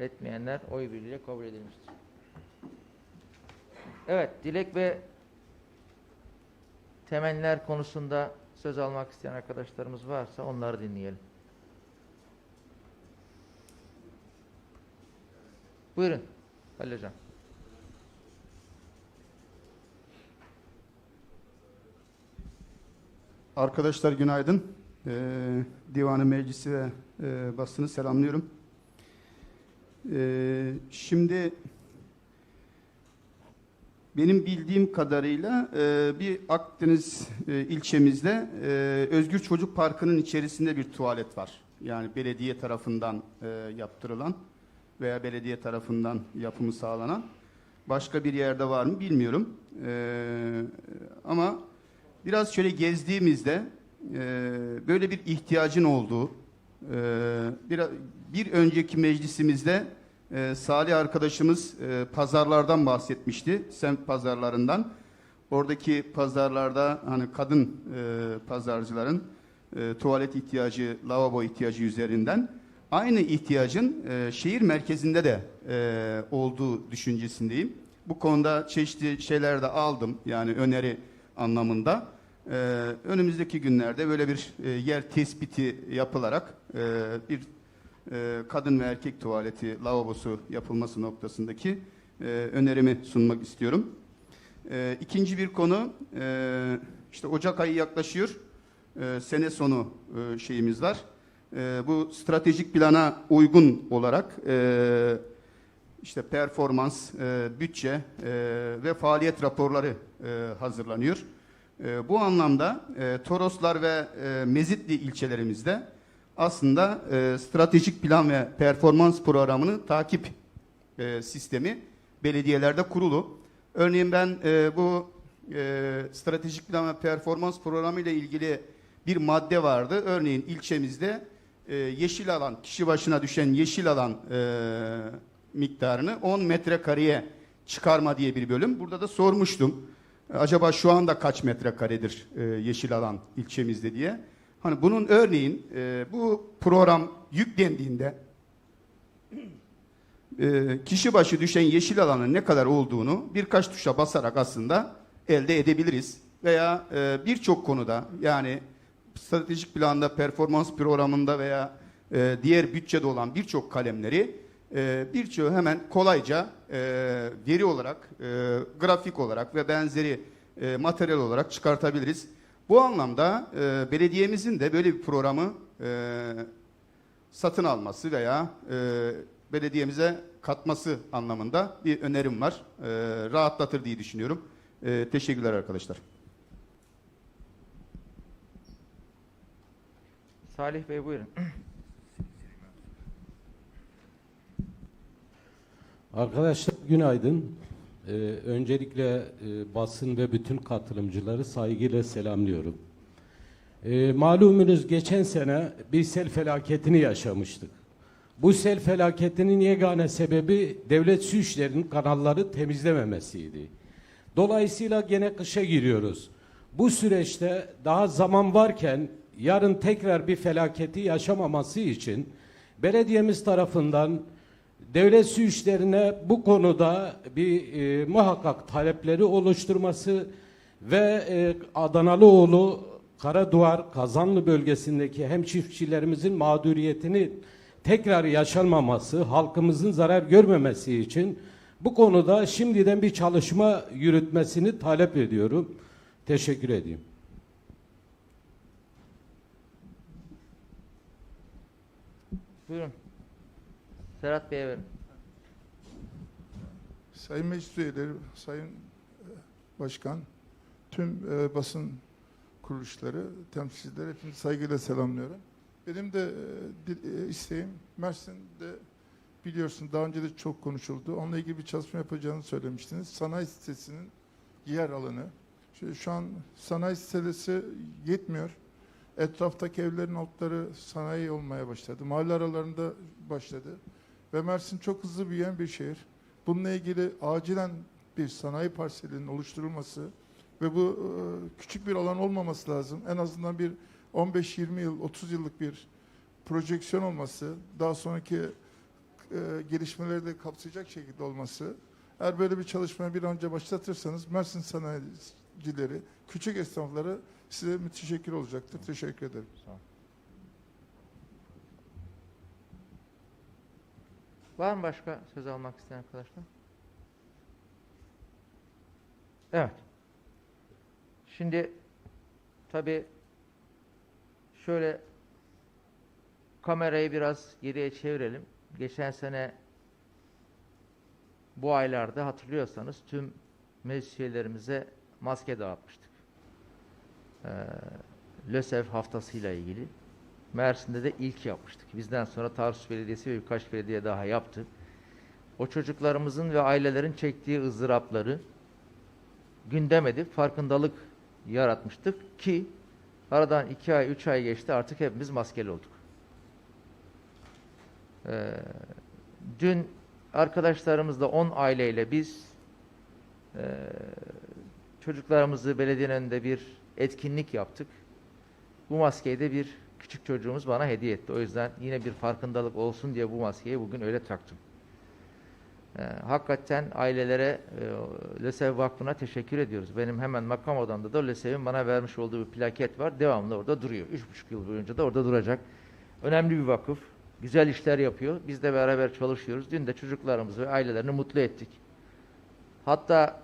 Etmeyenler oy birliğiyle kabul edilmiştir. Evet, dilek ve temenniler konusunda söz almak isteyen arkadaşlarımız varsa onları dinleyelim. Buyurun Halil Hocam. Arkadaşlar günaydın. Ee, Divanı Meclisi ve e, basını selamlıyorum. Ee, şimdi benim bildiğim kadarıyla e, bir Akdeniz e, ilçemizde e, Özgür Çocuk Parkı'nın içerisinde bir tuvalet var. Yani belediye tarafından yaptırılan veya belediye tarafından yapımı sağlanan. Başka bir yerde var mı bilmiyorum. Ama biraz şöyle gezdiğimizde böyle bir ihtiyacın olduğu, bir önceki meclisimizde e, Salih arkadaşımız e, pazarlardan bahsetmişti, semt pazarlarından. Oradaki pazarlarda hani kadın e, pazarcıların e, tuvalet ihtiyacı, lavabo ihtiyacı üzerinden aynı ihtiyacın e, şehir merkezinde de e, olduğu düşüncesindeyim. Bu konuda çeşitli şeyler de aldım yani öneri anlamında. Ee, önümüzdeki günlerde böyle bir e, yer tespiti yapılarak e, bir e, kadın ve erkek tuvaleti, lavabosu yapılması noktasındaki e, önerimi sunmak istiyorum. E, ikinci bir konu, e, işte Ocak ayı yaklaşıyor, E, sene sonu e, şeyimiz var. E, bu stratejik plana uygun olarak e, işte performans, e, bütçe e, ve faaliyet raporları e, hazırlanıyor. E, bu anlamda e, Toroslar ve e, Mezitli ilçelerimizde aslında e, stratejik plan ve performans programını takip e, sistemi belediyelerde kurulu. Örneğin ben e, bu e, stratejik plan ve performans programı ile ilgili bir madde vardı. Örneğin ilçemizde e, yeşil alan, kişi başına düşen yeşil alan e, miktarını 10 metrekareye çıkarma diye bir bölüm. Burada da sormuştum. Acaba şu anda kaç metrekaredir e, yeşil alan ilçemizde diye. Hani bunun örneğin e, bu program yüklendiğinde e, kişi başı düşen yeşil alanın ne kadar olduğunu birkaç tuşa basarak aslında elde edebiliriz. Veya e, birçok konuda yani stratejik planda, performans programında veya e, diğer bütçede olan birçok kalemleri e, birçoğu hemen kolayca e, veri olarak, e, grafik olarak ve benzeri e, materyal olarak çıkartabiliriz. Bu anlamda e, belediyemizin de böyle bir programı e, satın alması veya e, belediyemize katması anlamında bir önerim var. E, rahatlatır diye düşünüyorum. E, teşekkürler arkadaşlar. Salih Bey buyurun. Arkadaşlar günaydın. Ee, öncelikle e, basın ve bütün katılımcıları saygıyla selamlıyorum. Ee, malumunuz geçen sene bir sel felaketini yaşamıştık. Bu sel felaketinin yegane sebebi devlet su işlerinin kanalları temizlememesiydi. Dolayısıyla gene kışa giriyoruz. Bu süreçte daha zaman varken yarın tekrar bir felaketi yaşamaması için belediyemiz tarafından devlet su bu konuda bir e, muhakkak talepleri oluşturması ve e, Adanalıoğlu, Karaduvar, Kazanlı bölgesindeki hem çiftçilerimizin mağduriyetini tekrar yaşanmaması, halkımızın zarar görmemesi için bu konuda şimdiden bir çalışma yürütmesini talep ediyorum. Teşekkür edeyim. Buyurun. Serhat Bey'e verin. Sayın Meclis Üyeleri, Sayın e, Başkan, tüm e, basın kuruluşları, temsilcileri hepinizi saygıyla selamlıyorum. Benim de e, e, isteğim Mersin'de biliyorsun daha önce de çok konuşuldu. Onunla ilgili bir çalışma yapacağını söylemiştiniz. Sanayi sitesinin yer alanı. Şu, şu an sanayi sitesi yetmiyor. Etraftaki evlerin altları sanayi olmaya başladı. Mahalle aralarında başladı. Ve Mersin çok hızlı büyüyen bir şehir. Bununla ilgili acilen bir sanayi parselinin oluşturulması ve bu e, küçük bir alan olmaması lazım. En azından bir 15-20 yıl, 30 yıllık bir projeksiyon olması, daha sonraki e, gelişmeleri de kapsayacak şekilde olması. Eğer böyle bir çalışmaya bir an önce başlatırsanız Mersin sanayicileri, küçük esnafları size müteşekkir olacaktır. Teşekkür ederim. Sağ ol. Var mı başka söz almak isteyen arkadaşlar? Evet. Şimdi tabii şöyle kamerayı biraz geriye çevirelim. Geçen sene bu aylarda hatırlıyorsanız tüm meclis üyelerimize maske dağıtmıştık. Ee, LÖSEV haftasıyla ilgili. Mersin'de de ilk yapmıştık. Bizden sonra Tarsus Belediyesi ve birkaç belediye daha yaptı. O çocuklarımızın ve ailelerin çektiği ızdırapları gündem edip farkındalık yaratmıştık ki aradan iki ay, üç ay geçti artık hepimiz maskeli olduk. Ee, dün arkadaşlarımızla 10 aileyle biz e, çocuklarımızı belediyenin önünde bir etkinlik yaptık. Bu maskeyi de bir küçük çocuğumuz bana hediye etti. O yüzden yine bir farkındalık olsun diye bu maskeyi bugün öyle taktım. Ee, hakikaten ailelere e, LÖSEV Vakfı'na teşekkür ediyoruz. Benim hemen makam odamda da LÖSEV'in bana vermiş olduğu bir plaket var. Devamlı orada duruyor. Üç buçuk yıl boyunca da orada duracak. Önemli bir vakıf. Güzel işler yapıyor. Biz de beraber çalışıyoruz. Dün de çocuklarımızı ve ailelerini mutlu ettik. Hatta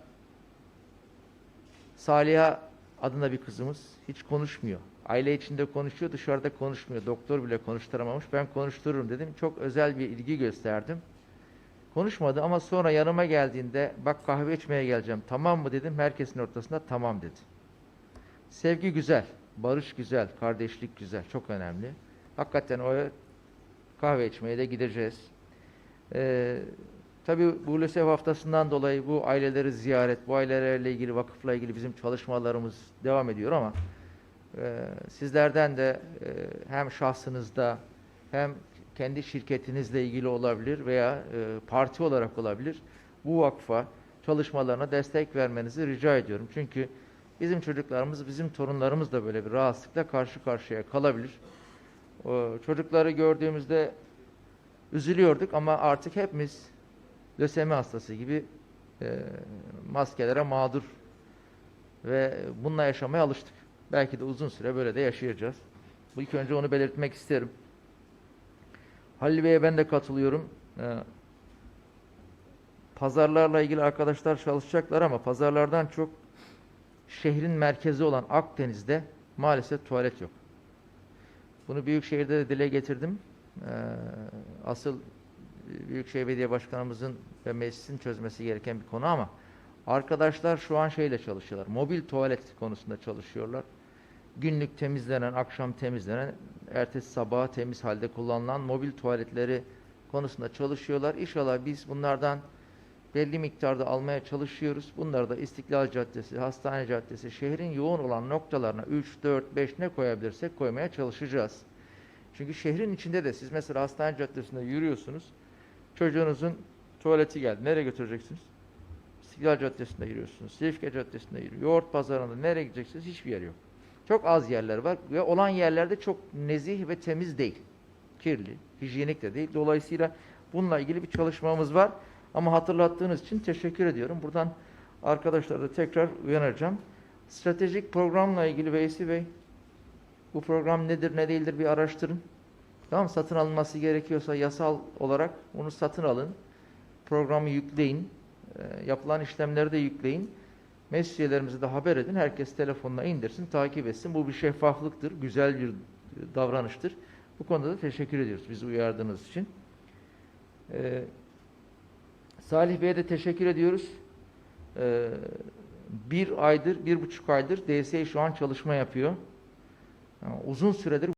Saliha adında bir kızımız hiç konuşmuyor. Aile içinde konuşuyor, dışarıda konuşmuyor. Doktor bile konuşturamamış. Ben konuştururum dedim. Çok özel bir ilgi gösterdim. Konuşmadı ama sonra yanıma geldiğinde bak kahve içmeye geleceğim. Tamam mı dedim. Herkesin ortasında tamam dedi. Sevgi güzel, barış güzel, kardeşlik güzel. Çok önemli. Hakikaten o kahve içmeye de gideceğiz. Ee, tabii bu LÖSEV haftasından dolayı bu aileleri ziyaret, bu ailelerle ilgili, vakıfla ilgili bizim çalışmalarımız devam ediyor ama e, sizlerden de e, hem şahsınızda hem kendi şirketinizle ilgili olabilir veya e, parti olarak olabilir. Bu vakfa çalışmalarına destek vermenizi rica ediyorum. Çünkü bizim çocuklarımız, bizim torunlarımız da böyle bir rahatsızlıkla karşı karşıya kalabilir. Çocukları gördüğümüzde üzülüyorduk ama artık hepimiz lösemi hastası gibi e, maskelere mağdur ve bununla yaşamaya alıştık. Belki de uzun süre böyle de yaşayacağız. Bu ilk önce onu belirtmek isterim. Halil Bey'e ben de katılıyorum. Ee, pazarlarla ilgili arkadaşlar çalışacaklar ama pazarlardan çok şehrin merkezi olan Akdeniz'de maalesef tuvalet yok. Bunu Büyükşehir'de de dile getirdim. Ee, asıl Büyükşehir Belediye Başkanımızın ve meclisin çözmesi gereken bir konu ama arkadaşlar şu an şeyle çalışıyorlar. Mobil tuvalet konusunda çalışıyorlar. Günlük temizlenen, akşam temizlenen, ertesi sabaha temiz halde kullanılan mobil tuvaletleri konusunda çalışıyorlar. İnşallah biz bunlardan belli miktarda almaya çalışıyoruz. Bunları da İstiklal Caddesi, Hastane Caddesi, şehrin yoğun olan noktalarına 3, 4, 5 ne koyabilirsek koymaya çalışacağız. Çünkü şehrin içinde de siz mesela Hastane Caddesi'nde yürüyorsunuz. Çocuğunuzun tuvaleti geldi. Nereye götüreceksiniz? İstiklal Caddesi'nde yürüyorsunuz. Silifke Caddesi'nde yürüyorsunuz. Yoğurt Pazarı'nda nereye gideceksiniz? Hiçbir yer yok. Çok az yerler var ve olan yerlerde çok nezih ve temiz değil. Kirli, hijyenik de değil. Dolayısıyla bununla ilgili bir çalışmamız var. Ama hatırlattığınız için teşekkür ediyorum. Buradan arkadaşlara da tekrar uyanacağım. Stratejik programla ilgili Veysi Bey, bu program nedir ne değildir bir araştırın. Tamam satın alınması gerekiyorsa yasal olarak onu satın alın. Programı yükleyin. E, yapılan işlemleri de yükleyin. Meclis üyelerimize de haber edin. Herkes telefonuna indirsin, takip etsin. Bu bir şeffaflıktır, güzel bir davranıştır. Bu konuda da teşekkür ediyoruz bizi uyardığınız için. Ee, Salih Bey'e de teşekkür ediyoruz. Ee, bir aydır, bir buçuk aydır DSE şu an çalışma yapıyor. Yani uzun süredir